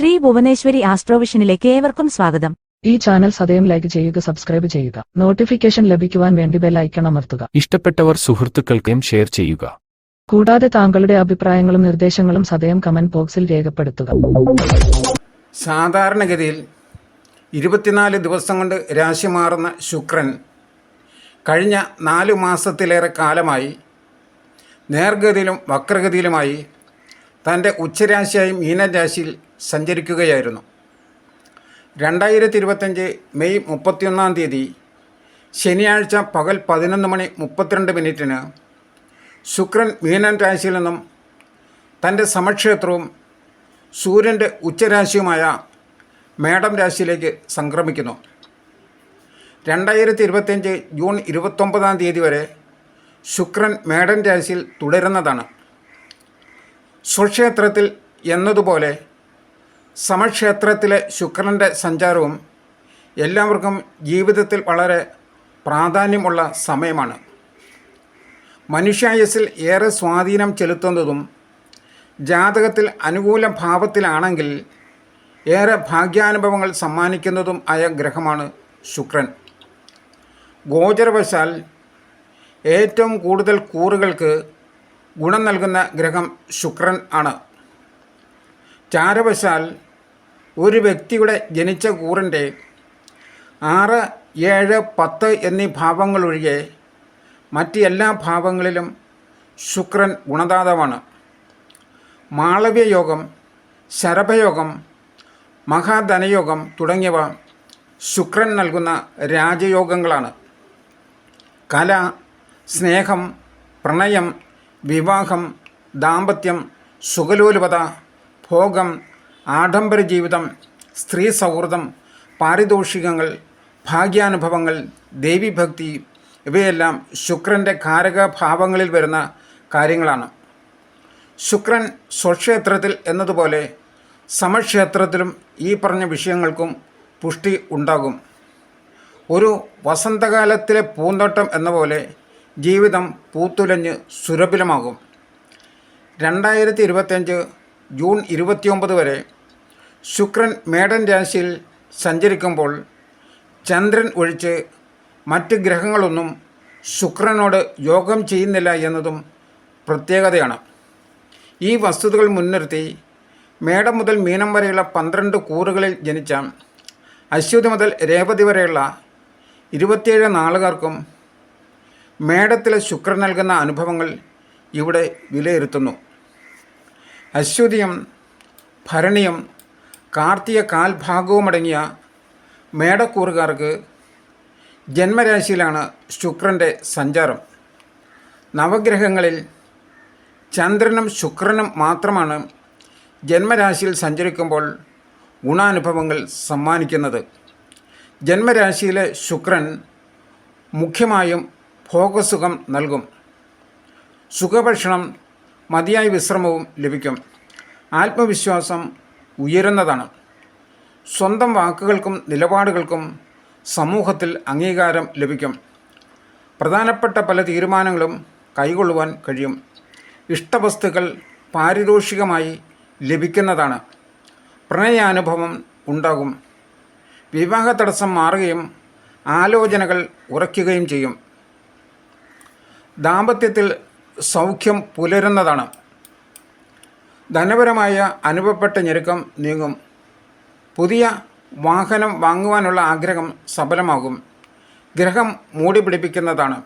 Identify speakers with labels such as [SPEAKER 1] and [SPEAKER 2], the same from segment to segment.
[SPEAKER 1] ശ്രീ ഭുവനേശ്വരി ആസ്ട്രോവിഷനിലേക്ക് ഏവർക്കും സ്വാഗതം.
[SPEAKER 2] ഈ ചാനൽ സദയം ലൈക്ക് ചെയ്യുക സബ്സ്ക്രൈബ് ചെയ്യുക. നോട്ടിഫിക്കേഷൻ ലഭിക്കുവാൻ വേണ്ടി ബെൽ ഐക്കൺ അമർത്തുക.
[SPEAKER 3] ഇഷ്ടപ്പെട്ടവർ സുഹൃത്തുക്കൾക്കും ഷെയർ ചെയ്യുക.
[SPEAKER 2] കൂടാതെ താങ്കളുടെ അഭിപ്രായങ്ങളും നിർദ്ദേശങ്ങളും സദയം കമന്റ് ബോക്സിൽ രേഖപ്പെടുത്തുക.
[SPEAKER 4] സാധാരണഗതിയിൽ ഇരുപത്തിനാല് ദിവസം കൊണ്ട് രാശി മാറുന്ന ശുക്രൻ കഴിഞ്ഞ നാലു മാസത്തിലേറെ കാലമായി നേർഗതിയിലും വക്രഗതിയിലുമായി തന്റെ ഉച്ചരാശിയായി മീനരാശിയിൽ സഞ്ചരിക്കുകയായിരുന്നു. രണ്ടായിരത്തി ഇരുപത്തഞ്ച് മെയ് മുപ്പത്തിയൊന്നാം തീയതി ശനിയാഴ്ച പകൽ പതിനൊന്ന് മണി മുപ്പത്തിരണ്ട് മിനിറ്റിന് ശുക്രൻ മീനൻ രാശിയിൽ നിന്നും തന്റെ സമക്ഷേത്രവും സൂര്യന്റെ ഉച്ചരാശിയുമായ മേടം രാശിയിലേക്ക് സംക്രമിക്കുന്നു. രണ്ടായിരത്തി ഇരുപത്തിയഞ്ച് ജൂൺ ഇരുപത്തൊമ്പതാം തീയതി വരെ ശുക്രൻ മേടൻ രാശിയിൽ തുടരുന്നതാണ്. സ്വക്ഷേത്രത്തിൽ എന്നതുപോലെ സമക്ഷേത്രത്തിലെ ശുക്രന്റെ സഞ്ചാരവും എല്ലാവർക്കും ജീവിതത്തിൽ വളരെ പ്രാധാന്യമുള്ള സമയമാണ്. മനുഷ്യായുസിൽ ഏറെ സ്വാധീനം ചെലുത്തുന്നതും ജാതകത്തിൽ അനുകൂല ഭാവത്തിലാണെങ്കിൽ ഏറെ ഭാഗ്യാനുഭവങ്ങൾ സമ്മാനിക്കുന്നതും ആയ ഗ്രഹമാണ് ശുക്രൻ. ഗോചരവശാൽ ഏറ്റവും കൂടുതൽ കൂറുകൾക്ക് ഗുണം നൽകുന്ന ഗ്രഹം ശുക്രൻ ആണ്. ചാരവശാൽ ഒരു വ്യക്തിയുടെ ജനിച്ച കൂറിന്റെ ആറ് ഏഴ് പത്ത് എന്നീ ഭാവങ്ങളൊഴികെ മറ്റ് എല്ലാ ഭാവങ്ങളിലും ശുക്രൻ ഗുണദാതാവാണ്. മാളവ്യയോഗം ശരഭയോഗം മഹാധനയോഗം തുടങ്ങിയവ ശുക്രൻ നൽകുന്ന രാജയോഗങ്ങളാണ്. കല സ്നേഹം പ്രണയം വിവാഹം ദാമ്പത്യം സുഖലോലുപത ഭോഗം ആഡംബര ജീവിതം സ്ത്രീ സൗഹൃദം പാരിതോഷികങ്ങൾ ഭാഗ്യാനുഭവങ്ങൾ ദേവീഭക്തി ഇവയെല്ലാം ശുക്രന്റെ കാരകഭാവങ്ങളിൽ വരുന്ന കാര്യങ്ങളാണ്. ശുക്രൻ സ്വക്ഷേത്രത്തിൽ എന്നതുപോലെ സമക്ഷേത്രത്തിലും ഈ പറഞ്ഞ വിഷയങ്ങൾക്കും പുഷ്ടി ഉണ്ടാകും. ഒരു വസന്തകാലത്തിലെ പൂന്തോട്ടം എന്ന പോലെ ജീവിതം പൂത്തുലഞ്ഞ് സുരഭിലമാകും. രണ്ടായിരത്തി ഇരുപത്തഞ്ച് ജൂൺ ഇരുപത്തിയൊമ്പത് വരെ ശുക്രൻ മേടൻ രാശിയിൽ സഞ്ചരിക്കുമ്പോൾ ചന്ദ്രൻ ഒഴിച്ച് മറ്റ് ഗ്രഹങ്ങളൊന്നും ശുക്രനോട് യോഗം ചെയ്യുന്നില്ല എന്നതും പ്രത്യേകതയാണ്. ഈ വസ്തുതകൾ മുൻനിർത്തി മേടം മുതൽ മീനം വരെയുള്ള പന്ത്രണ്ട് കൂറുകളിൽ ജനിച്ച അശ്വതി മുതൽ രേവതി വരെയുള്ള ഇരുപത്തിയേഴ് നാളുകാർക്കും മേടത്തിലെ ശുക്രൻ നൽകുന്ന അനുഭവങ്ങൾ ഇവിടെ വിലയിരുത്തുന്നു. അശ്വതിയും ഭരണിയും കാർത്തിക കാൽഭാഗവുമടങ്ങിയ മേടക്കൂറുകാർക്ക് ജന്മരാശിയിലാണ് ശുക്രന്റെ സഞ്ചാരം. നവഗ്രഹങ്ങളിൽ ചന്ദ്രനും ശുക്രനും മാത്രമാണ് ജന്മരാശിയിൽ സഞ്ചരിക്കുമ്പോൾ ഗുണാനുഭവങ്ങൾ സമ്മാനിക്കുന്നത്. ജന്മരാശിയിലെ ശുക്രൻ മുഖ്യമായും ഭോഗസുഖം നൽകും. സുഖഭക്ഷണം മതിയായ വിശ്രമവും ലഭിക്കും. ആത്മവിശ്വാസം ഉയരുന്നതാണ്. സ്വന്തം വാക്കുകൾക്കും നിലപാടുകൾക്കും സമൂഹത്തിൽ അംഗീകാരം ലഭിക്കും. പ്രധാനപ്പെട്ട പല തീരുമാനങ്ങളും കൈകൊള്ളുവാൻ കഴിയും. ഇഷ്ടവസ്തുക്കൾ പാരിതോഷികമായി ലഭിക്കുന്നതാണ്. പ്രണയാനുഭവം ഉണ്ടാകും. വിവാഹ തടസ്സം മാറുകയും ആലോചനകൾ ഉറയ്ക്കുകയും ചെയ്യും. ദാമ്പത്യത്തിൽ സൗഖ്യം പുലരുന്നതാണ്. ധനപരമായ അനുഭവപ്പെട്ട ഞെരുക്കം നീങ്ങും. പുതിയ വാഹനം വാങ്ങുവാനുള്ള ആഗ്രഹം സഫലമാകും. ഗ്രഹം മൂടി പിടിപ്പിക്കുന്നതാണ്.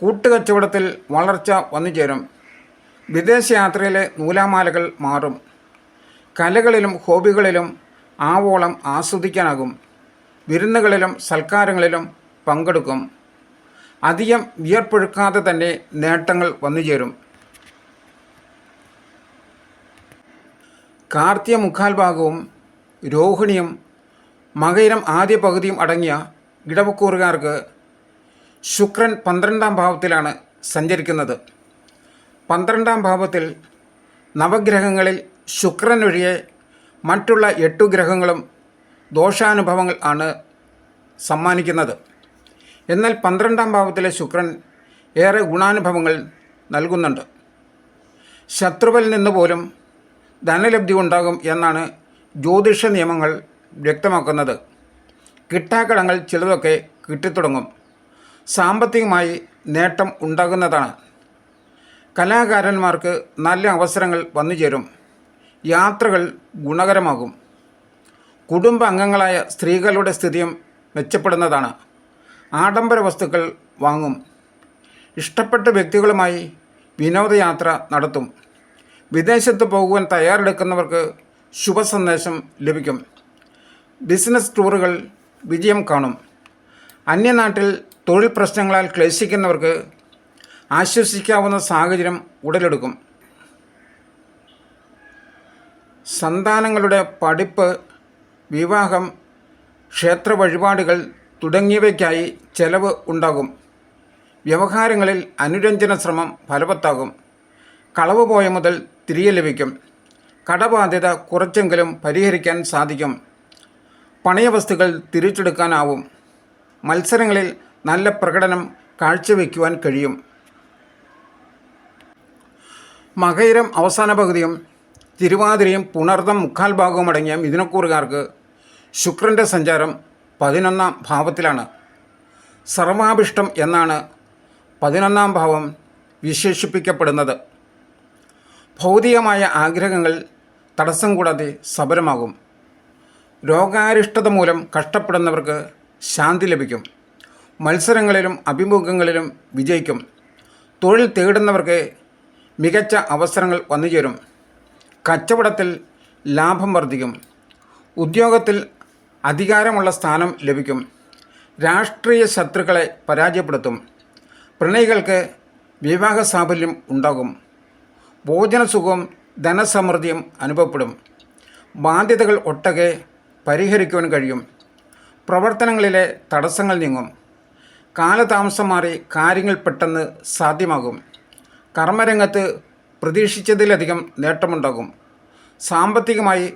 [SPEAKER 4] കൂട്ടുകച്ചവടത്തിൽ വളർച്ച വന്നു ചേരും. വിദേശയാത്രയിലെ നൂലാമാലകൾ മാറും. കലകളിലും ഹോബികളിലും ആവോളം ആസ്വദിക്കാനാകും. വിരുന്നുകളിലും സൽക്കാരങ്ങളിലും പങ്കെടുക്കും. അധികം വിയർപ്പൊഴുക്കാതെ തന്നെ നേട്ടങ്ങൾ വന്നുചേരും കാർത്തിക മുക്കാൽ ഭാഗവും രോഹിണിയും മകയിരം ആദ്യ പകുതിയും അടങ്ങിയ ഇടവക്കൂറുകാർക്ക് ശുക്രൻ പന്ത്രണ്ടാം ഭാവത്തിലാണ് സഞ്ചരിക്കുന്നത്. പന്ത്രണ്ടാം ഭാവത്തിൽ നവഗ്രഹങ്ങളിൽ ശുക്രൻ ഒഴികെ മറ്റുള്ള എട്ടു ഗ്രഹങ്ങളും ദോഷാനുഭവങ്ങൾ ആണ് സമ്മാനിക്കുന്നത്. എന്നാൽ പന്ത്രണ്ടാം ഭാവത്തിലെ ശുക്രൻ ഏറെ ഗുണാനുഭവങ്ങൾ നൽകുന്നുണ്ട്. ശത്രുവിൽ നിന്ന് പോലും ധനലബ്ധി ഉണ്ടാകും എന്നാണ് ജ്യോതിഷ നിയമങ്ങൾ വ്യക്തമാക്കുന്നത്. കിട്ടാക്കടങ്ങൾ ചിലതൊക്കെ കിട്ടിത്തുടങ്ങും. സാമ്പത്തികമായി നേട്ടം ഉണ്ടാകുന്നതാണ്. കലാകാരന്മാർക്ക് നല്ല അവസരങ്ങൾ വന്നു ചേരും. യാത്രകൾ ഗുണകരമാകും. കുടുംബ അംഗങ്ങളായ സ്ത്രീകളുടെ സ്ഥിതിയും മെച്ചപ്പെടുന്നതാണ്. ആഡംബര വസ്തുക്കൾ വാങ്ങും. ഇഷ്ടപ്പെട്ട വ്യക്തികളുമായി വിനോദയാത്ര നടത്തും. വിദേശത്ത് പോകുവാൻ തയ്യാറെടുക്കുന്നവർക്ക് ശുഭസന്ദേശം ലഭിക്കും. ബിസിനസ് ടൂറുകൾ വിജയം കാണും. അന്യനാട്ടിൽ തൊഴിൽ പ്രശ്നങ്ങളാൽ ക്ലേശിക്കുന്നവർക്ക് ആശ്വസിക്കാവുന്ന സാഹചര്യം ഉടലെടുക്കും. സന്താനങ്ങളുടെ പഠിപ്പ് വിവാഹം ക്ഷേത്ര വഴിപാടുകൾ തുടങ്ങിയവയ്ക്കായി ചെലവ് ഉണ്ടാകും. വ്യവഹാരങ്ങളിൽ അനുരഞ്ജന ശ്രമം ഫലവത്താകും. കളവ് പോയ മുതൽ തിരികെ ലഭിക്കും. കടബാധ്യത കുറച്ചെങ്കിലും പരിഹരിക്കാൻ സാധിക്കും. പണയവസ്തുക്കൾ തിരിച്ചെടുക്കാനാവും. മത്സരങ്ങളിൽ നല്ല പ്രകടനം കാഴ്ചവെക്കുവാൻ കഴിയും. മകയിരം അവസാന പകുതിയും തിരുവാതിരയും പുണർദം മുക്കാൽ ഭാഗവും അടങ്ങിയ മിഥുനക്കൂറുകാർക്ക് ശുക്രന്റെ സഞ്ചാരം പതിനൊന്നാം ഭാവത്തിലാണ്. സർവാഭിഷ്ടം എന്നാണ് പതിനൊന്നാം ഭാവം വിശേഷിപ്പിക്കപ്പെടുന്നത്. ഭൗതികമായ ആഗ്രഹങ്ങൾ തടസ്സം കൂടാതെ സബലമാകും രോഗാരിഷ്ടത മൂലം കഷ്ടപ്പെടുന്നവർക്ക് ശാന്തി ലഭിക്കും. മത്സരങ്ങളിലും അഭിമുഖങ്ങളിലും വിജയിക്കും. തൊഴിൽ തേടുന്നവർക്ക് മികച്ച അവസരങ്ങൾ വന്നുചേരും. കച്ചവടത്തിൽ ലാഭം വർദ്ധിക്കും. ഉദ്യോഗത്തിൽ അധികാരമുള്ള സ്ഥാനം ലഭിക്കും. രാഷ്ട്രീയ ശത്രുക്കളെ പരാജയപ്പെടുത്തും. പ്രണയികൾക്ക് വിവാഹ സാഫല്യം ഉണ്ടാകും. ഭോജനസുഖവും ധനസമൃദ്ധിയും അനുഭവപ്പെടും. ബാധ്യതകൾ ഒട്ടകെ പരിഹരിക്കുവാൻ കഴിയും. പ്രവർത്തനങ്ങളിലെ തടസ്സങ്ങൾ നീങ്ങും. കാലതാമസം മാറി കാര്യങ്ങൾ പെട്ടെന്ന് സാധ്യമാകും. കർമ്മരംഗത്ത് പ്രതീക്ഷിച്ചതിലധികം നേട്ടമുണ്ടാകും. സാമ്പത്തികമായി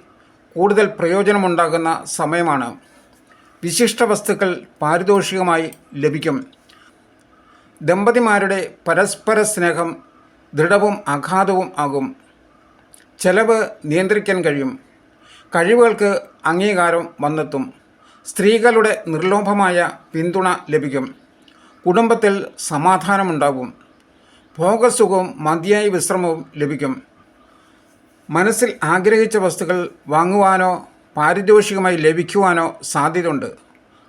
[SPEAKER 4] കൂടുതൽ പ്രയോജനമുണ്ടാകുന്ന സമയമാണ്. വിശിഷ്ട വസ്തുക്കൾ പാരിതോഷികമായി ലഭിക്കും. ദമ്പതിമാരുടെ പരസ്പര സ്നേഹം ദൃഢവും അഗാധവും ആകും. ചെലവ് നിയന്ത്രിക്കാൻ കഴിയും. കഴിവുകൾക്ക് അംഗീകാരം വന്നെത്തും. സ്ത്രീകളുടെ നിർലോഭമായ പിന്തുണ ലഭിക്കും. കുടുംബത്തിൽ സമാധാനമുണ്ടാകും. ഭോഗസുഖവും മതിയായ വിശ്രമവും ലഭിക്കും. മനസ്സിൽ ആഗ്രഹിച്ച വസ്തുക്കൾ വാങ്ങുവാനോ പാരിതോഷികമായി ലഭിക്കുവാനോ സാധ്യതയുണ്ട്.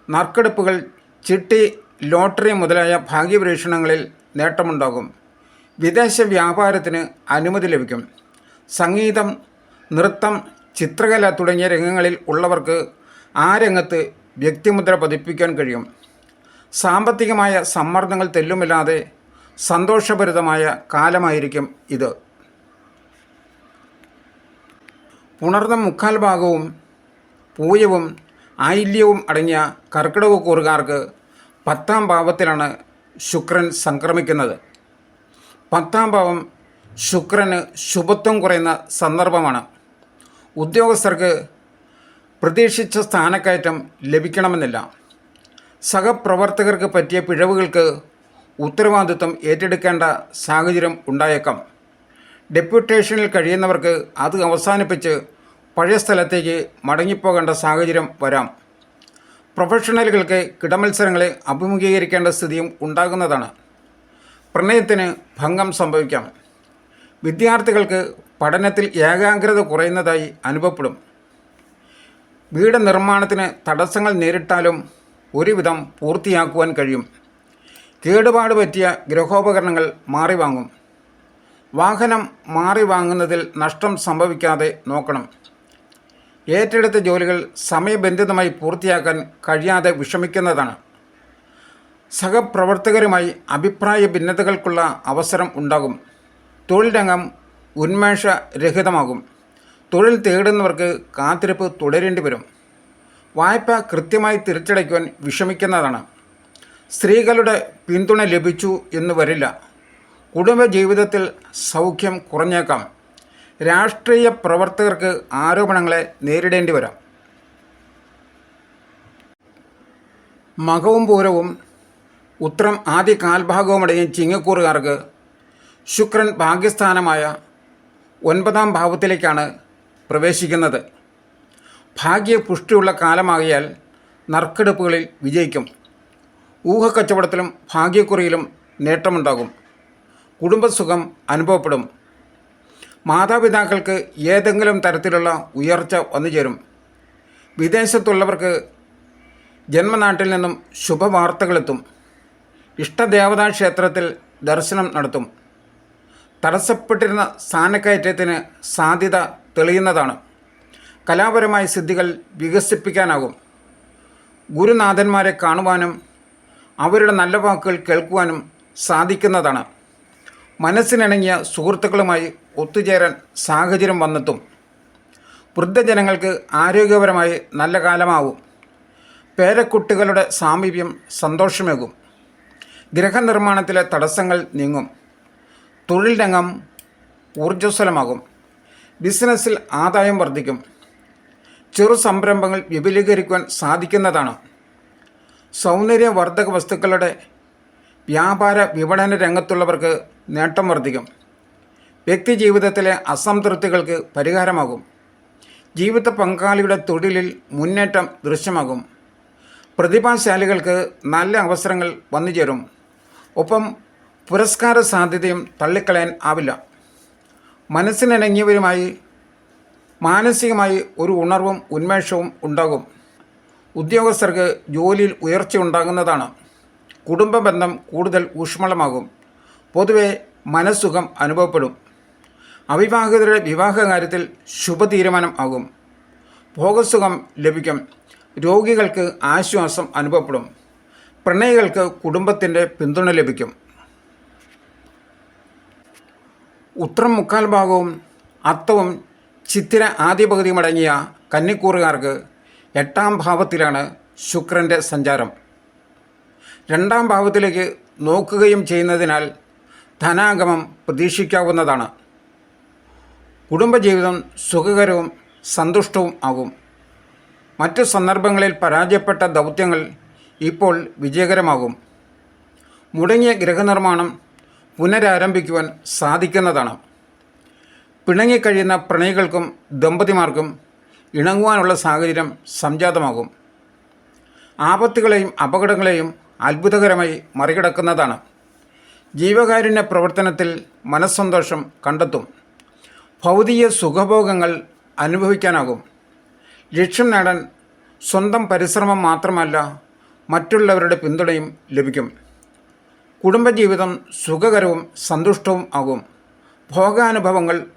[SPEAKER 4] നറുക്കെടുപ്പുകൾ ചിട്ടി ലോട്ടറി മുതലായ ഭാഗ്യപരീക്ഷണങ്ങളിൽ നേട്ടമുണ്ടാകും. വിദേശ വ്യാപാരത്തിന് അനുമതി ലഭിക്കും. സംഗീതം നൃത്തം ചിത്രകല തുടങ്ങിയ രംഗങ്ങളിൽ ഉള്ളവർക്ക് ആ രംഗത്ത് വ്യക്തിമുദ്ര പതിപ്പിക്കാൻ കഴിയും. സാമ്പത്തികമായ സമ്മർദ്ദങ്ങൾ തെല്ലുമില്ലാതെ സന്തോഷഭരിതമായ കാലമായിരിക്കും ഇത്. പുണർന്ന മുക്കാൽ ഭാഗവും പൂയവും ആയില്യവും അടങ്ങിയ കർക്കിടക കൂറുകാർക്ക് പത്താം ഭാവത്തിലാണ് ശുക്രൻ സംക്രമിക്കുന്നത്. പത്താം ഭാവം ശുക്രന് ശുഭത്വം കുറയുന്ന സന്ദർഭമാണ്. ഉദ്യോഗസ്ഥർക്ക് പ്രതീക്ഷിച്ച സ്ഥാനക്കയറ്റം ലഭിക്കണമെന്നില്ല. സഹപ്രവർത്തകർക്ക് പറ്റിയ പിഴവുകൾക്ക് ഉത്തരവാദിത്വം ഏറ്റെടുക്കേണ്ട സാഹചര്യം ഉണ്ടായേക്കാം. ഡെപ്യൂട്ടേഷനിൽ കഴിയുന്നവർക്ക് അത് അവസാനിപ്പിച്ച് പഴയ സ്ഥലത്തേക്ക് മടങ്ങിപ്പോകേണ്ട സാഹചര്യം വരാം. പ്രൊഫഷണലുകൾക്ക് കിടമത്സരങ്ങളെ അഭിമുഖീകരിക്കേണ്ട സ്ഥിതിയും ഉണ്ടാകുന്നതാണ്. പ്രണയത്തിന് ഭംഗം സംഭവിക്കാം. വിദ്യാർത്ഥികൾക്ക് പഠനത്തിൽ ഏകാഗ്രത കുറയുന്നതായി അനുഭവപ്പെടും. വീട് നിർമ്മാണത്തിന് തടസ്സങ്ങൾ നേരിട്ടാലും ഒരുവിധം പൂർത്തിയാക്കുവാൻ കഴിയും. കേടുപാട് പറ്റിയ ഗൃഹോപകരണങ്ങൾ മാറി വാങ്ങും വാഹനം മാറി വാങ്ങുന്നതിൽ നഷ്ടം സംഭവിക്കാതെ നോക്കണം. ഏറ്റെടുത്ത ജോലികൾ സമയബന്ധിതമായി പൂർത്തിയാക്കാൻ കഴിയാതെ വിഷമിക്കുന്നതാണ്. സഹപ്രവർത്തകരുമായി അഭിപ്രായ ഭിന്നതകൾക്കുള്ള അവസരം ഉണ്ടാകും. തൊഴിൽ രംഗം ഉന്മേഷരഹിതമാകും. തൊഴിൽ തേടുന്നവർക്ക് കാത്തിരിപ്പ് തുടരേണ്ടി വരും. വായ്പ കൃത്യമായി തിരിച്ചടയ്ക്കുവാൻ വിഷമിക്കുന്നതാണ്. സ്ത്രീകളുടെ പിന്തുണ ലഭിച്ചു എന്ന് വരില്ല. കുടുംബജീവിതത്തിൽ സൗഖ്യം കുറഞ്ഞേക്കാം. രാഷ്ട്രീയ പ്രവർത്തകർക്ക് ആരോപണങ്ങളെ നേരിടേണ്ടി വരാം. മകവും പൂരവും ഉത്രം ആദ്യ കാൽഭാഗവുമടങ്ങിയ ചിങ്ങക്കൂറുകാർക്ക് ശുക്രൻ ഭാഗ്യസ്ഥാനമായ ഒൻപതാം ഭാവത്തിലേക്കാണ് പ്രവേശിക്കുന്നത്. ഭാഗ്യപുഷ്ടിയുള്ള കാലമാകിയാൽ നറുക്കെടുപ്പുകളിൽ വിജയിക്കും. ഊഹക്കച്ചവടത്തിലും ഭാഗ്യക്കുറിയിലും നേട്ടമുണ്ടാകും. കുടുംബസുഖം അനുഭവപ്പെടും. മാതാപിതാക്കൾക്ക് ഏതെങ്കിലും തരത്തിലുള്ള ഉയർച്ച വന്നു ചേരും വിദേശത്തുള്ളവർക്ക് ജന്മനാട്ടിൽ നിന്നും ശുഭവാർത്തകളെത്തും. ഇഷ്ടദേവതാ ക്ഷേത്രത്തിൽ ദർശനം നടത്തും. തടസ്സപ്പെട്ടിരുന്ന സ്ഥാനക്കയറ്റത്തിന് സാധ്യത തെളിയുന്നതാണ്. കലാപരമായ സിദ്ധികൾ വികസിപ്പിക്കാനാകും. ഗുരുനാഥന്മാരെ കാണുവാനും അവരുടെ നല്ല വാക്കുകൾ കേൾക്കുവാനും സാധിക്കുന്നതാണ്. മനസ്സിനിണങ്ങിയ സുഹൃത്തുക്കളുമായി ഒത്തുചേരാൻ സാഹചര്യം വന്നെത്തും. വൃദ്ധജനങ്ങൾക്ക് ആരോഗ്യപരമായി നല്ല കാലമാവും. പേരക്കുട്ടികളുടെ സാമീപ്യം സന്തോഷമേകും. ഗൃഹനിർമ്മാണത്തിലെ തടസ്സങ്ങൾ നീങ്ങും. തൊഴിൽ രംഗം ഊർജസ്വലമാകും. ബിസിനസ്സിൽ ആദായം വർദ്ധിക്കും. ചെറു സംരംഭങ്ങൾ വിപുലീകരിക്കുവാൻ സാധിക്കുന്നതാണ്. സൗന്ദര്യവർദ്ധക വസ്തുക്കളുടെ വ്യാപാര വിപണന രംഗത്തുള്ളവർക്ക് നേട്ടം വർദ്ധിക്കും. വ്യക്തി ജീവിതത്തിലെ അസംതൃപ്തികൾക്ക് പരിഹാരമാകും. ജീവിത പങ്കാളിയുടെ തൊഴിലിൽ മുന്നേറ്റം ദൃശ്യമാകും. പ്രതിഭാശാലികൾക്ക് നല്ല അവസരങ്ങൾ വന്നുചേരും. ഒപ്പം പുരസ്കാര സാധ്യതയും തള്ളിക്കളയാൻ ആവില്ല. മനസ്സിനിണങ്ങിയവരുമായി മാനസികമായി ഒരു ഉണർവും ഉന്മേഷവും ഉണ്ടാകും. ഉദ്യോഗസ്ഥർക്ക് ജോലിയിൽ ഉയർച്ച ഉണ്ടാകുന്നതാണ്. കുടുംബ ബന്ധം കൂടുതൽ ഊഷ്മളമാകും. പൊതുവെ മനസ്സുഖം അനുഭവപ്പെടും. അവിവാഹിതരുടെ വിവാഹ കാര്യത്തിൽ ശുഭതീരുമാനം ആകും. ഭോഗസുഖം ലഭിക്കും. രോഗികൾക്ക് ആശ്വാസം അനുഭവപ്പെടും. പ്രണയികൾക്ക് കുടുംബത്തിന്റെ പിന്തുണ ലഭിക്കും. ഉത്രം മുക്കാൽ ഭാഗവും അത്തവും ചിത്തിര ആദ്യ പകുതിയും അടങ്ങിയ കന്നിക്കൂറുകാർക്ക് എട്ടാം ഭാവത്തിലാണ് ശുക്രന്റെ സഞ്ചാരം. രണ്ടാം ഭാവത്തിലേക്ക് നോക്കുകയും ചെയ്യുന്നതിനാൽ ധനാഗമം പ്രതീക്ഷിക്കാവുന്നതാണ്. കുടുംബജീവിതം സുഖകരവും സന്തുഷ്ടവും ആകും. മറ്റു സന്ദർഭങ്ങളിൽ പരാജയപ്പെട്ട ദൗത്യങ്ങൾ ഇപ്പോൾ വിജയകരമാകും. മുടങ്ങിയ ഗ്രഹനിർമ്മാണം പുനരാരംഭിക്കുവാൻ സാധിക്കുന്നതാണ്. പിണങ്ങിക്കഴിയുന്ന പ്രണയികൾക്കും ദമ്പതിമാർക്കും ഇണങ്ങുവാനുള്ള സാഹചര്യം സംജാതമാകും. ആപത്തുകളെയും അപകടങ്ങളെയും അത്ഭുതകരമായി മറികടക്കുന്നതാണ്. ജീവകാരുണ്യ പ്രവർത്തനത്തിൽ മനസ്സന്തോഷം കണ്ടെത്തും. ഭൗതിക സുഖഭോഗങ്ങൾ അനുഭവിക്കാനാകും. ലക്ഷ്യം നേടാൻ സ്വന്തം പരിശ്രമം മാത്രമല്ല മറ്റുള്ളവരുടെ പിന്തുണയും ലഭിക്കും. കുടുംബജീവിതം സുഖകരവും സന്തുഷ്ടവും ആകും. ഭോഗാനുഭവങ്ങൾ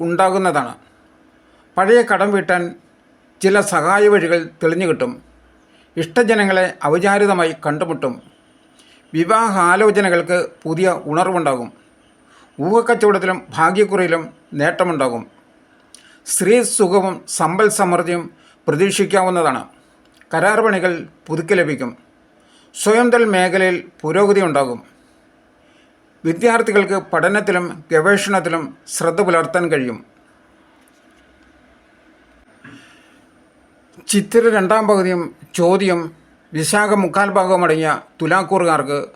[SPEAKER 4] ഉണ്ടാകുന്നതാണ്. പഴയ കടം വീട്ടാൻ ചില സഹായ വഴികൾ തെളിഞ്ഞു കിട്ടും. ഇഷ്ടജനങ്ങളെ ഔചാരിതമായി കണ്ടുമുട്ടും. വിവാഹാലോചനകൾക്ക് പുതിയ ഉണർവുണ്ടാകും. ഊഹക്കച്ചവടത്തിലും ഭാഗ്യക്കുറിയിലും നേട്ടമുണ്ടാകും. സ്ത്രീ സുഖവും സമ്പൽ സമൃദ്ധിയും പ്രതീക്ഷിക്കാവുന്നതാണ്. കരാർ പണികൾ പുതുക്കി ലഭിക്കും. സ്വയം തൊഴിൽ മേഖലയിൽ പുരോഗതി ഉണ്ടാകും. വിദ്യാർത്ഥികൾക്ക് പഠനത്തിലും ഗവേഷണത്തിലും ശ്രദ്ധ പുലർത്താൻ കഴിയും. ചിത്തിര രണ്ടാം പകുതിയും ചോദ്യം വിശാഖ മുക്കാൽ ഭാഗവും അടങ്ങിയ തുലാക്കൂറുകാർക്ക്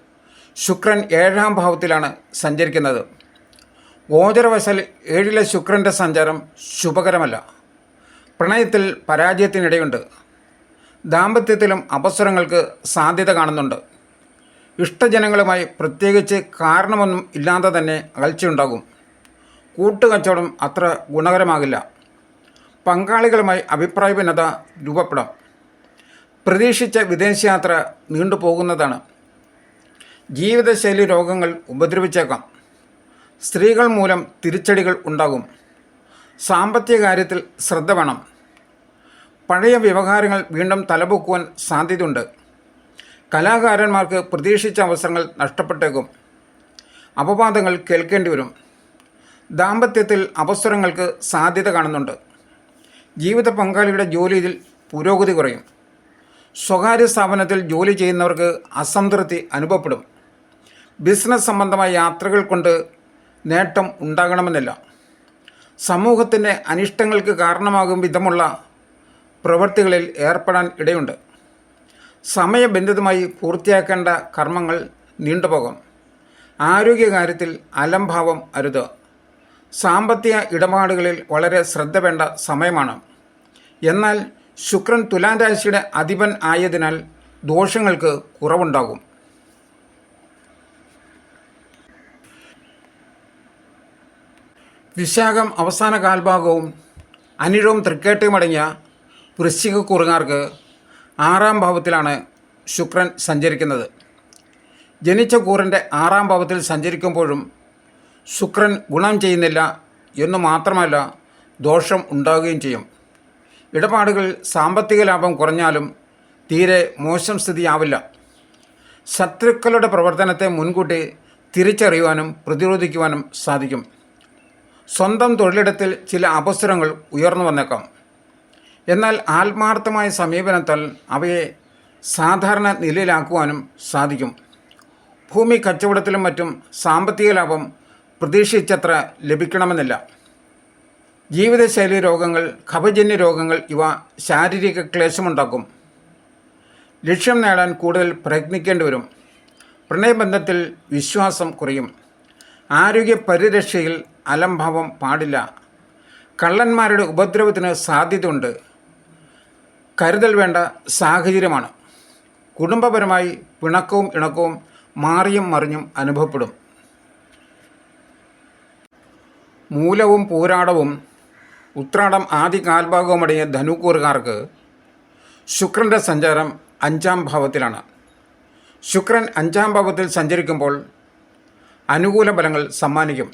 [SPEAKER 4] ശുക്രൻ ഏഴാം ഭാവത്തിലാണ് സഞ്ചരിക്കുന്നത്. ഗോചരവശൽ ഏഴിലെ ശുക്രന്റെ സഞ്ചാരം ശുഭകരമല്ല. പ്രണയത്തിൽ പരാജയത്തിനിടയുണ്ട്. ദാമ്പത്യത്തിലും അപസ്വരങ്ങൾക്ക് സാധ്യത കാണുന്നുണ്ട്. ഇഷ്ടജനങ്ങളുമായി പ്രത്യേകിച്ച് കാരണമൊന്നും ഇല്ലാതെ തന്നെ അകൽച്ചയുണ്ടാകും. കൂട്ടുകച്ചവടം അത്ര ഗുണകരമാകില്ല. പങ്കാളികളുമായി അഭിപ്രായ ഭിന്നത രൂപപ്പെടാം. പ്രതീക്ഷിച്ച വിദേശയാത്ര നീണ്ടുപോകുന്നതാണ്. ജീവിതശൈലി രോഗങ്ങൾ ഉപദ്രവിച്ചേക്കാം. സ്ത്രീകൾ മൂലം തിരിച്ചടികൾ ഉണ്ടാകും. സാമ്പത്തിക കാര്യത്തിൽ ശ്രദ്ധ വേണം. പഴയ വ്യവഹാരങ്ങൾ വീണ്ടും തലപൊക്കുവാൻ സാധ്യതയുണ്ട്. കലാകാരന്മാർക്ക് പ്രതീക്ഷിച്ച അവസരങ്ങൾ നഷ്ടപ്പെട്ടേക്കും. അപവാദങ്ങൾ കേൾക്കേണ്ടി വരും. ദാമ്പത്യത്തിൽ അവസരങ്ങൾക്ക് സാധ്യത കാണുന്നുണ്ട്. ജീവിത പങ്കാളിയുടെ ജോലിയിൽ പുരോഗതി കുറയും. സ്വകാര്യ സ്ഥാപനത്തിൽ ജോലി ചെയ്യുന്നവർക്ക് അസംതൃപ്തി അനുഭവപ്പെടും. ബിസിനസ് സംബന്ധമായ യാത്രകൾ കൊണ്ട് നേട്ടം ഉണ്ടാകണമെന്നില്ല. സമൂഹത്തിന്റെ അനിഷ്ടങ്ങൾക്ക് കാരണമാകും വിധമുള്ള പ്രവൃത്തികളിൽ ഏർപ്പെടാൻ ഇടയുണ്ട്. സമയബന്ധിതമായി പൂർത്തിയാക്കേണ്ട കർമ്മങ്ങൾ നീണ്ടുപോകും. ആരോഗ്യകാര്യത്തിൽ അലംഭാവം അരുത്. സാമ്പത്തിക ഇടപാടുകളിൽ വളരെ ശ്രദ്ധ വേണ്ട സമയമാണ്. എന്നാൽ ശുക്രൻ തുലാം രാശിയുടെ അധിപൻ ആയതിനാൽ ദോഷങ്ങൾക്ക് കുറവുണ്ടാകും. വിശാഖം അവസാന കാൽഭാഗവും അനിഴവും തൃക്കേട്ടയും അടങ്ങിയ വൃശ്ചിക കുറുങ്ങാർക്ക് ആറാം ഭാവത്തിലാണ് ശുക്രൻ സഞ്ചരിക്കുന്നത്. ജനിച്ച കൂറിന്റെ ആറാം ഭാവത്തിൽ സഞ്ചരിക്കുമ്പോഴും ശുക്രൻ ഗുണം ചെയ്യുന്നില്ല എന്നു മാത്രമല്ല ദോഷം ഉണ്ടാവുകയും ചെയ്യും. ഇടപാടുകൾ സാമ്പത്തിക ലാഭം കുറഞ്ഞാലും തീരെ മോശം സ്ഥിതിയാവില്ല. ശത്രുക്കളുടെ പ്രവർത്തനത്തെ മുൻകൂട്ടി തിരിച്ചറിയുവാനും പ്രതിരോധിക്കുവാനും സാധിക്കും. സ്വന്തം തൊഴിലിടത്തിൽ ചില അവസരങ്ങൾ ഉയർന്നു വന്നേക്കാം. എന്നാൽ ആത്മാർത്ഥമായ സമീപനത്താൽ അവയെ സാധാരണ നിലയിലാക്കുവാനും സാധിക്കും. ഭൂമി കച്ചവടത്തിലും മറ്റും സാമ്പത്തിക ലാഭം പ്രതീക്ഷിച്ചത്ര ലഭിക്കണമെന്നില്ല. ജീവിതശൈലി രോഗങ്ങൾ കഫജന്യ രോഗങ്ങൾ ഇവ ശാരീരിക ക്ലേശമുണ്ടാക്കും. ലക്ഷ്യം നേടാൻ കൂടുതൽ പ്രയത്നിക്കേണ്ടി വരും. പ്രണയബന്ധത്തിൽ വിശ്വാസം കുറയും. ആരോഗ്യ പരിരക്ഷയിൽ അലംഭാവം പാടില്ല. കള്ളന്മാരുടെ ഉപദ്രവത്തിന് സാധ്യതയുണ്ട്. കരുതൽ വേണ്ട സാഹചര്യമാണ്. കുടുംബപരമായി പിണക്കവും ഇണക്കവും മാറിയും മറിഞ്ഞും അനുഭവപ്പെടും. മൂലവും പൂരാടവും ഉത്രാടം ആദ്യ കാൽഭാഗവുമടങ്ങിയ ധനുക്കൂറുകാർക്ക് ശുക്രന്റെ സഞ്ചാരം അഞ്ചാം ഭാവത്തിലാണ്. ശുക്രൻ അഞ്ചാം ഭാവത്തിൽ സഞ്ചരിക്കുമ്പോൾ അനുകൂല ഫലങ്ങൾ സമ്മാനിക്കും.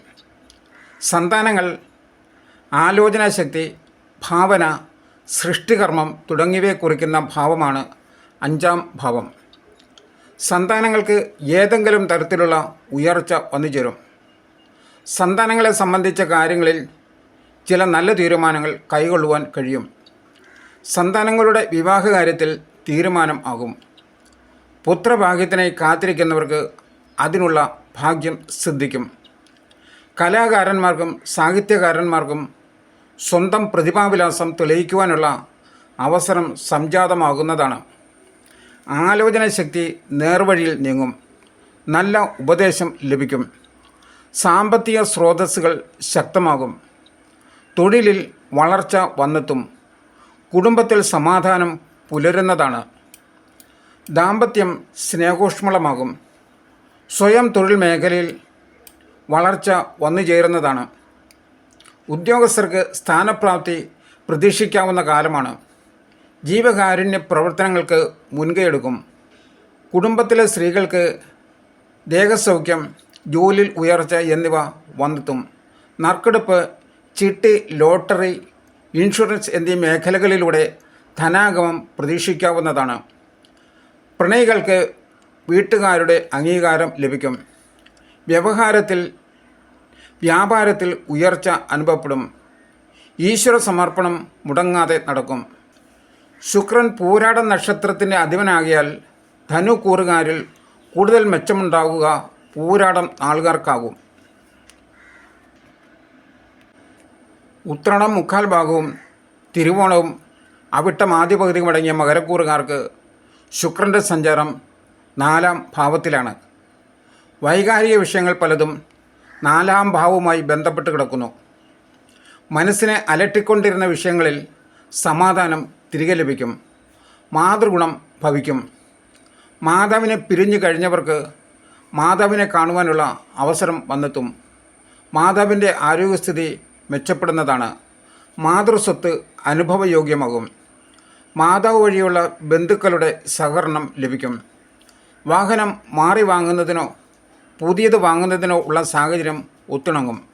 [SPEAKER 4] സന്താനങ്ങൾ ആലോചനാശക്തി ഭാവന സൃഷ്ടികർമ്മം തുടങ്ങിയവയെ കുറിക്കുന്ന ഭാവമാണ് അഞ്ചാം ഭാവം. സന്താനങ്ങൾക്ക് ഏതെങ്കിലും തരത്തിലുള്ള ഉയർച്ച വന്നു ചേരും സന്താനങ്ങളെ സംബന്ധിച്ച കാര്യങ്ങളിൽ ചില നല്ല തീരുമാനങ്ങൾ കൈകൊള്ളുവാൻ കഴിയും. സന്താനങ്ങളുടെ വിവാഹകാര്യത്തിൽ തീരുമാനം ആകും. പുത്രഭാഗ്യത്തിനായി കാത്തിരിക്കുന്നവർക്ക് അതിനുള്ള ഭാഗ്യം സിദ്ധിക്കും. കലാകാരന്മാർക്കും സാഹിത്യകാരന്മാർക്കും സ്വന്തം പ്രതിഭാവിലാസം തെളിയിക്കുവാനുള്ള അവസരം സംജാതമാകുന്നതാണ്. ആലോചന ശക്തി നേർവഴിയിൽ നീങ്ങും. നല്ല ഉപദേശം ലഭിക്കും. സാമ്പത്തിക സ്രോതസ്സുകൾ ശക്തമാകും. തൊഴിലിൽ വളർച്ച വന്നെത്തും. കുടുംബത്തിൽ സമാധാനം പുലരുന്നതാണ്. ദാമ്പത്യം സ്നേഹോഷ്മളമാകും. സ്വയം തൊഴിൽ മേഖലയിൽ വളർച്ച വന്നു ചേരുന്നതാണ് ഉദ്യോഗസ്ഥർക്ക് സ്ഥാനപ്രാപ്തി പ്രതീക്ഷിക്കാവുന്ന കാലമാണ്. ജീവകാരുണ്യ പ്രവർത്തനങ്ങൾക്ക് മുൻകൈയെടുക്കും. കുടുംബത്തിലെ സ്ത്രീകൾക്ക് ദേഹസൗഖ്യം ജോലിയിൽ ഉയർച്ച എന്നിവ വന്നെത്തും. നറുക്കെടുപ്പ് ചിട്ടി ലോട്ടറി ഇൻഷുറൻസ് എന്നീ മേഖലകളിലൂടെ ധനാഗമം പ്രതീക്ഷിക്കാവുന്നതാണ്. പ്രണയികൾക്ക് വീട്ടുകാരുടെ അംഗീകാരം ലഭിക്കും. വ്യവഹാരത്തിൽ വ്യാപാരത്തിൽ ഉയർച്ച അനുഭവപ്പെടും. ഈശ്വര സമർപ്പണം മുടങ്ങാതെ നടക്കും. ശുക്രൻ പൂരാട നക്ഷത്രത്തിന്റെ അധിപനാകിയാൽ ധനു കൂറുകാരിൽ കൂടുതൽ മെച്ചമുണ്ടാകുക പൂരാടം ആൾക്കാർക്കാകും ഉത്രണം മുക്കാൽ ഭാഗവും തിരുവോണവും അവിട്ടം ആദ്യ പകുതിയും അടങ്ങിയ മകരക്കൂറുകാർക്ക് ശുക്രന്റെ സഞ്ചാരം നാലാം ഭാവത്തിലാണ്. വൈകാരിക വിഷയങ്ങൾ പലതും നാലാം ഭാവവുമായി ബന്ധപ്പെട്ട് കിടക്കുന്നു. മനസ്സിനെ അലട്ടിക്കൊണ്ടിരുന്ന വിഷയങ്ങളിൽ സമാധാനം തിരികെ ലഭിക്കും. മാതൃഗുണം ഭവിക്കും. മാതാവിനെ പിരിഞ്ഞു കഴിഞ്ഞവർക്ക് മാതാവിനെ കാണുവാനുള്ള അവസരം വന്നെത്തും. മാതാവിന്റെ ആരോഗ്യസ്ഥിതി മെച്ചപ്പെടുന്നതാണ്. മാതൃസ്വത്ത് അനുഭവയോഗ്യമാകും. മാതാവ് വഴിയുള്ള ബന്ധുക്കളുടെ സഹകരണം ലഭിക്കും. വാഹനം മാറി വാങ്ങുന്നതിനോ പുതിയത് വാങ്ങുന്നതിനോ ഉള്ള സാഹചര്യം ഒത്തിണങ്ങും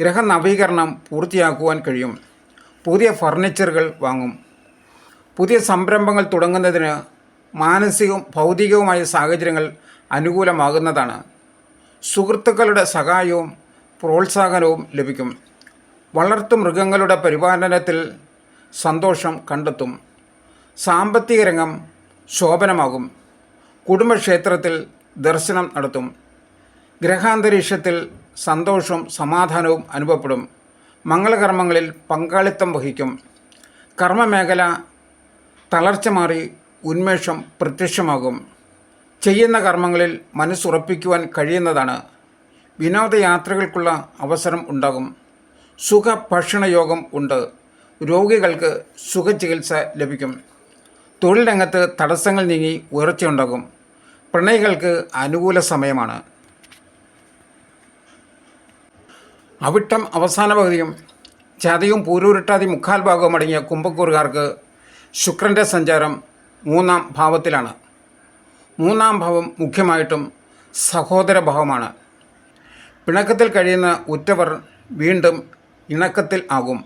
[SPEAKER 4] ഗ്രഹനവീകരണം പൂർത്തിയാക്കുവാൻ കഴിയും. പുതിയ ഫർണിച്ചറുകൾ വാങ്ങും. പുതിയ സംരംഭങ്ങൾ തുടങ്ങുന്നതിന് മാനസികവും ഭൗതികവുമായ സാഹചര്യങ്ങൾ അനുകൂലമാകുന്നതാണ്. സുഹൃത്തുക്കളുടെ സഹായവും പ്രോത്സാഹനവും ലഭിക്കും. വളർത്തു മൃഗങ്ങളുടെ പരിപാലനത്തിൽ സന്തോഷം കണ്ടെത്തും. സാമ്പത്തിക രംഗം ശോഭനമാകും. കുടുംബക്ഷേത്രത്തിൽ ദർശനം നടത്തും. ഗ്രഹാന്തരീക്ഷത്തിൽ സന്തോഷവും സമാധാനവും അനുഭവപ്പെടും. മംഗളകർമ്മങ്ങളിൽ പങ്കാളിത്തം വഹിക്കും. കർമ്മമേഖല തളർച്ച മാറി ഉന്മേഷം പ്രത്യക്ഷമാകും. ചെയ്യുന്ന കർമ്മങ്ങളിൽ മനസ്സുറപ്പിക്കുവാൻ കഴിയുന്നതാണ്. വിനോദയാത്രകൾക്കുള്ള അവസരം ഉണ്ടാകും. സുഖ ഭക്ഷണയോഗം ഉണ്ട്. രോഗികൾക്ക് സുഖചികിത്സ ലഭിക്കും. തൊഴിൽ രംഗത്ത് തടസ്സങ്ങൾ നീങ്ങി ഉയർച്ചയുണ്ടാകും. പ്രണയികൾക്ക് അനുകൂല സമയമാണ്. അവിട്ടം അവസാന പകുതിയും ചതയും പൂരൂരിട്ടാതി മുക്കാൽ ഭാഗവും അടങ്ങിയ കുംഭക്കൂറുകാർക്ക് ശുക്രന്റെ സഞ്ചാരം മൂന്നാം ഭാവത്തിലാണ്. മൂന്നാം ഭാവം മുഖ്യമായിട്ടും സഹോദര ഭാവമാണ്. പിണക്കത്തിൽ കഴിയുന്ന ഉറ്റവർ വീണ്ടും ഇണക്കത്തിൽ ആകും.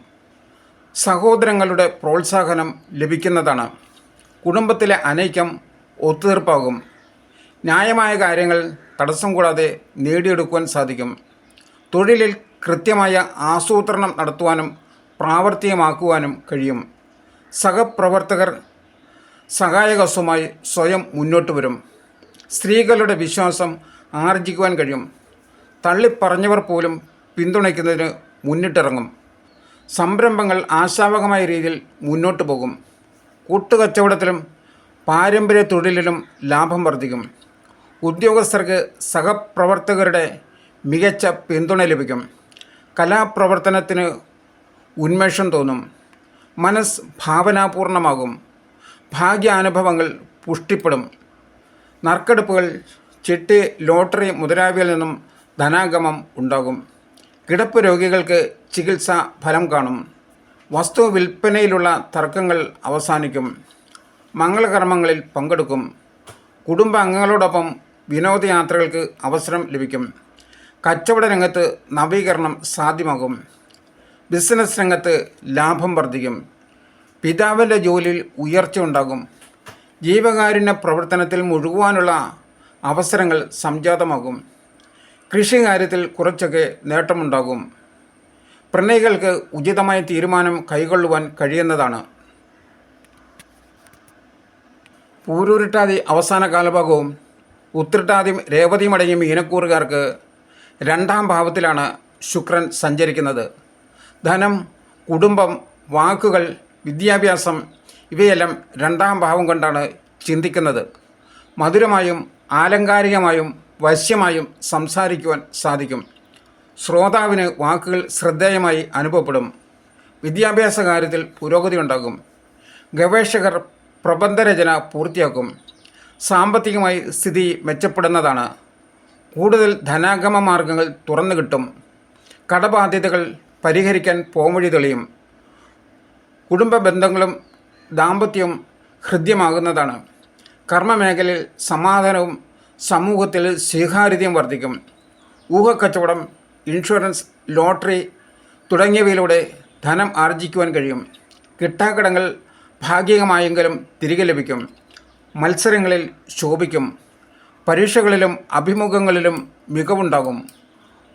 [SPEAKER 4] സഹോദരങ്ങളുടെ പ്രോത്സാഹനം ലഭിക്കുന്നതാണ്. കുടുംബത്തിലെ അനൈക്യം ഒത്തുതീർപ്പാകും. ന്യായമായ കാര്യങ്ങൾ തടസ്സം കൂടാതെ നേടിയെടുക്കുവാൻ സാധിക്കും. തൊഴിലിൽ കൃത്യമായ ആസൂത്രണം നടത്തുവാനും പ്രാവർത്തികമാക്കുവാനും കഴിയും. സഹപ്രവർത്തകർ സഹായകസ്വമായി സ്വയം മുന്നോട്ട് വരും. സ്ത്രീകളുടെ വിശ്വാസം ആർജിക്കുവാൻ കഴിയും. തള്ളിപ്പറഞ്ഞവർ പോലും പിന്തുണയ്ക്കുന്നതിന് മുന്നിട്ടിറങ്ങും. സംരംഭങ്ങൾ ആശാവകമായ രീതിയിൽ മുന്നോട്ട് പോകും. കൂട്ടുകച്ചവടത്തിലും പാരമ്പര്യ തൊഴിലിലും ലാഭം വർദ്ധിക്കും. ഉദ്യോഗസ്ഥർക്ക് സഹപ്രവർത്തകരുടെ മികച്ച പിന്തുണ ലഭിക്കും. കലാപ്രവർത്തനത്തിന് ഉന്മേഷം തോന്നും. മനസ്സ് ഭാവനാപൂർണമാകും. ഭാഗ്യാനുഭവങ്ങൾ പുഷ്ടിപ്പെടും. നറുക്കെടുപ്പുകൾ ചിട്ട് ലോട്ടറി മുതലായവയിൽ നിന്നും ധനാഗമം ഉണ്ടാകും. കിടപ്പ് രോഗികൾക്ക് ചികിത്സ ഫലം കാണും. വസ്തു വിൽപ്പനയിലുള്ള തർക്കങ്ങൾ അവസാനിക്കും. മംഗളകർമ്മങ്ങളിൽ പങ്കെടുക്കും. കുടുംബാംഗങ്ങളോടൊപ്പം വിനോദയാത്രകൾക്ക് അവസരം ലഭിക്കും. കച്ചവട രംഗത്ത് നവീകരണം സാധ്യമാകും. ബിസിനസ് രംഗത്ത് ലാഭം വർദ്ധിക്കും. പിതാവിന്റെ ജോലിയിൽ ഉയർച്ച ഉണ്ടാകും. ജീവകാരുണ്യ പ്രവർത്തനത്തിൽ മുഴുകുവാനുള്ള അവസരങ്ങൾ സംജാതമാകും. കൃഷി കാര്യത്തിൽ കുറച്ചൊക്കെ നേട്ടമുണ്ടാകും. പ്രണയികൾക്ക് ഉചിതമായ തീരുമാനം കൈകൊള്ളുവാൻ കഴിയുന്നതാണ്. പൂരൂരിട്ടാതി അവസാന കാലഭാഗവും ഉത്രട്ടാതിയും രേവതിയും അടങ്ങിയ മീനക്കൂറുകാർക്ക് രണ്ടാം ഭാവത്തിലാണ് ശുക്രൻ സഞ്ചരിക്കുന്നത്. ധനം കുടുംബം വാക്കുകൾ വിദ്യാഭ്യാസം ഇവയെല്ലാം രണ്ടാം ഭാവം കൊണ്ടാണ് ചിന്തിക്കുന്നത്. മധുരമായും ആലങ്കാരികമായും വശ്യമായും സംസാരിക്കുവാൻ സാധിക്കും. ശ്രോതാവിന് വാക്കുകൾ ശ്രദ്ധേയമായി അനുഭവപ്പെടും. വിദ്യാഭ്യാസ കാര്യത്തിൽ പുരോഗതി ഉണ്ടാകും. ഗവേഷകർ പ്രബന്ധരചന പൂർത്തിയാക്കും. സാമ്പത്തികമായി സ്ഥിതി മെച്ചപ്പെടുന്നതാണ്. കൂടുതൽ ധനാഗമ മാർഗങ്ങൾ തുറന്നു കിട്ടും. കടബാധ്യതകൾ പരിഹരിക്കാൻ പോംവഴി തെളിയും. കുടുംബ ബന്ധങ്ങളും ദാമ്പത്യവും ഹൃദ്യമാകുന്നതാണ്. കർമ്മമേഖലയിൽ സമാധാനവും സമൂഹത്തിൽ സ്വീകാര്യതയും വർദ്ധിക്കും. ഊഹക്കച്ചവടം ഇൻഷുറൻസ് ലോട്ടറി തുടങ്ങിയവയിലൂടെ ധനം ആർജിക്കുവാൻ കഴിയും. കിട്ടാക്കടങ്ങൾ ഭാഗികമായെങ്കിലും തിരികെ ലഭിക്കും. മത്സരങ്ങളിൽ ശോഭിക്കും. പരീക്ഷകളിലും അഭിമുഖങ്ങളിലും മികവുണ്ടാകും.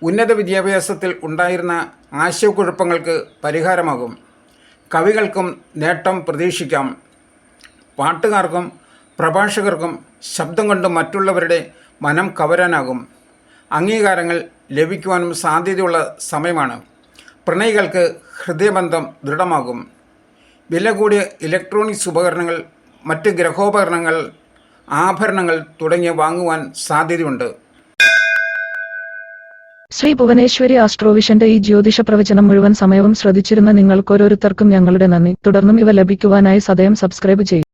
[SPEAKER 4] ഉന്നത വിദ്യാഭ്യാസത്തിൽ ഉണ്ടായിരുന്ന ആശയക്കുഴപ്പങ്ങൾക്ക് പരിഹാരമാകും. കവികൾക്കും നേട്ടം പ്രതീക്ഷിക്കാം. പാട്ടുകാർക്കും പ്രഭാഷകർക്കും ശബ്ദം കൊണ്ട് മറ്റുള്ളവരുടെ മനം കവരാനാകും. അംഗീകാരങ്ങൾ ലഭിക്കുവാനും സാധ്യതയുള്ള സമയമാണ്. പ്രണയികൾക്ക് ഹൃദയബന്ധം ദൃഢമാകും. വില കൂടിയ ഇലക്ട്രോണിക്സ് ഉപകരണങ്ങൾ മറ്റ് ഗ്രഹോപകരണങ്ങൾ ആഭരണങ്ങൾ തുടങ്ങിയ വാങ്ങുവാൻ സാധ്യതയുണ്ട്.
[SPEAKER 2] ശ്രീ ഭുവനേശ്വരി ആസ്ട്രോവിഷന്റെ ഈ ജ്യോതിഷ പ്രവചനം മുഴുവൻ സമയവും ശ്രദ്ധിച്ചിരുന്ന നിങ്ങൾക്കോരോരുത്തർക്കും ഞങ്ങളുടെ നന്ദി. തുടർന്നും ഇവ ലഭിക്കുവാനായി സദയം സബ്സ്ക്രൈബ് ചെയ്യും.